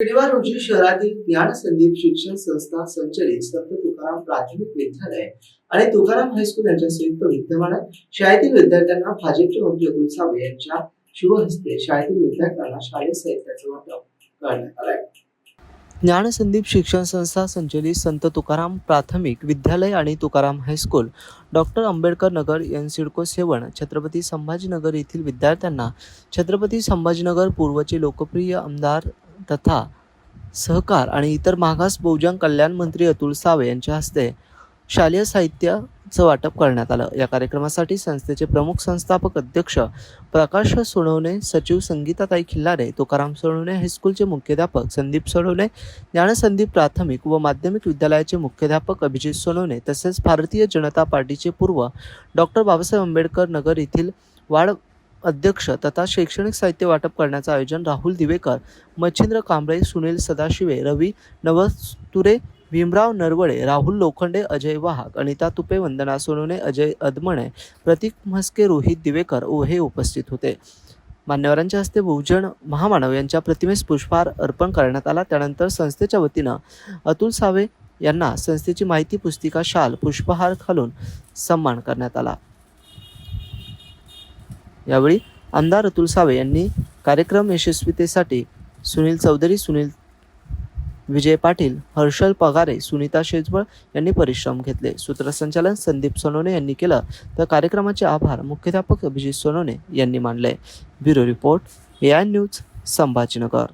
शनिवार रोजी शहरातील ज्ञान संदीप शिक्षण संस्था संचलित संत तुकाराम प्राथमिक विद्यालय आणि तुकाराम हायस्कूल यांच्या संयुक्त विद्यमानात शाळेतील विद्यार्थ्यांना भाजपचे मंत्री अतुल सावे यांच्या शिवहस्ते शाळेतील विद्यार्थ्यांना शालेय साहित्याचे वाटप करण्यात आलंय. ज्ञानसंदीप शिक्षण संस्था संचलित संत तुकाराम प्राथमिक विद्यालय आणि Tukaram high school doctor Ambedkar Nagar N CIDCO seven Chhatrapati Sambhajinagar येथील विद्यार्थ्यांना छत्रपती संभाजीनगर पूर्वचे लोकप्रिय आमदार तथा सहकार आणि इतर मागास बहुजन कल्याण मंत्री अतुल सावे यांच्या हस्ते शालेय साहित्याचं वाटप करण्यात आलं. या कार्यक्रमासाठी संस्थेचे प्रमुख संस्थापक अध्यक्ष प्रकाश सोनवणे सचिव संगीताताई खिल्लारे तुकाराम सोनवणे हायस्कूलचे मुख्याध्यापक संदीप सोनवणे ज्ञानसंदीप प्राथमिक व माध्यमिक विद्यालयाचे मुख्याध्यापक अभिजित सोनवणे तसेच भारतीय जनता पार्टीचे पूर्व डॉक्टर बाबासाहेब आंबेडकर नगर येथील वाढ अध्यक्ष तथा शैक्षणिक साहित्य वाटप करण्याचं आयोजन राहुल दिवेकर मच्छिंद्र कांबळे सुनील सदाशिवे रवी नवस्तुरे भीमराव नरवळे राहुल लोखंडे अजय वाहक अनिता तुपे वंदना सोनवणे अजय अदमणे प्रतीक म्हस्के रोहित दिवेकर हे उपस्थित होते. मान्यवरांच्या हस्ते बहुजन महामानव यांच्या प्रतिमेस पुष्पहार अर्पण करण्यात आला. त्यानंतर संस्थेच्या वतीनं अतुल सावे यांना संस्थेची माहिती पुस्तिका शाल पुष्पहार घालून सन्मान करण्यात आला. यावेळी आमदार अतुल सावे यांनी कार्यक्रम यशस्वीतेसाठी सुनील चौधरी सुनील विजय पाटील हर्षल पगारे सुनीता शेजवळ यांनी परिश्रम घेतले. सूत्रसंचालन संदीप सोनवणे यांनी केलं. तर कार्यक्रमाचे आभार मुख्याध्यापक अभिजित सोनवणे यांनी मानले. Bureau report A I news Sambhajinagar.